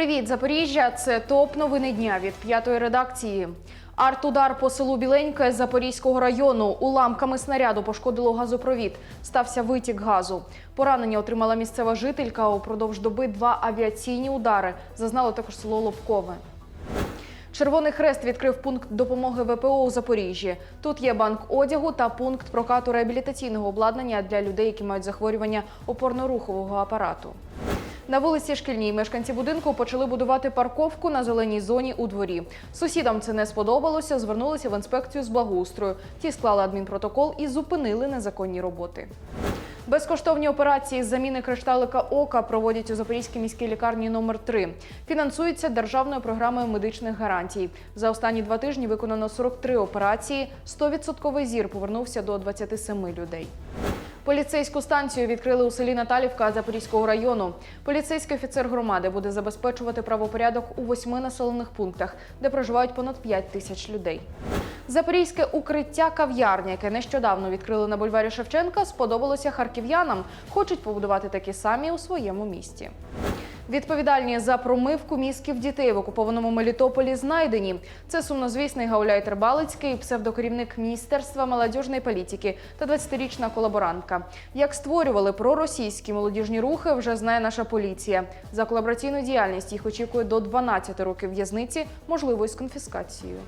Привіт, Запоріжжя! Це топ новини дня від п'ятої редакції. Артудар по селу Біленьке Запорізького району. Уламками снаряду пошкодило газопровід. Стався витік газу. Поранення отримала місцева жителька. Упродовж доби два авіаційні удари. Зазнало також село Лобкове. Червоний хрест відкрив пункт допомоги ВПО у Запоріжжі. Тут є банк одягу та пункт прокату реабілітаційного обладнання для людей, які мають захворювання опорно-рухового апарату. На вулиці Шкільній мешканці будинку почали будувати парковку на зеленій зоні у дворі. Сусідам це не сподобалося, звернулися в інспекцію з благоустрою. Ті склали адмінпротокол і зупинили незаконні роботи. Безкоштовні операції з заміни кришталика ока проводять у Запорізькій міській лікарні номер 3 Фінансуються державною програмою медичних гарантій. За останні два тижні виконано 43 операції. 100% зір повернувся до 27 людей. Поліцейську станцію відкрили у селі Наталівка Запорізького району. Поліцейський офіцер громади буде забезпечувати правопорядок у восьми населених пунктах, де проживають понад 5 тисяч людей. Запорізьке укриття кав'ярня, яке нещодавно відкрили на бульварі Шевченка, сподобалося харків'янам. Хочуть побудувати такі самі у своєму місті. Відповідальні за промивку мізків дітей в окупованому Мелітополі знайдені. Це сумнозвісний гауляйтер Балицький, псевдокерівник Міністерства молодіжної політики та 20-річна колаборантка. Як створювали проросійські молодіжні рухи, вже знає наша поліція. За колабораційну діяльність їх очікує до 12 років в'язниці, можливо, із конфіскацією.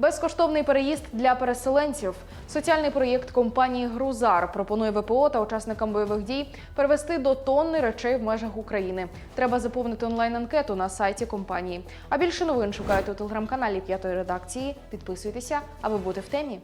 Безкоштовний переїзд для переселенців. Соціальний проєкт компанії Грузар пропонує ВПО та учасникам бойових дій перевести до тонни речей в межах України. Треба заповнити онлайн-анкету на сайті компанії. А більше новин шукайте у телеграм-каналі п'ятої редакції. Підписуйтеся, аби бути в темі.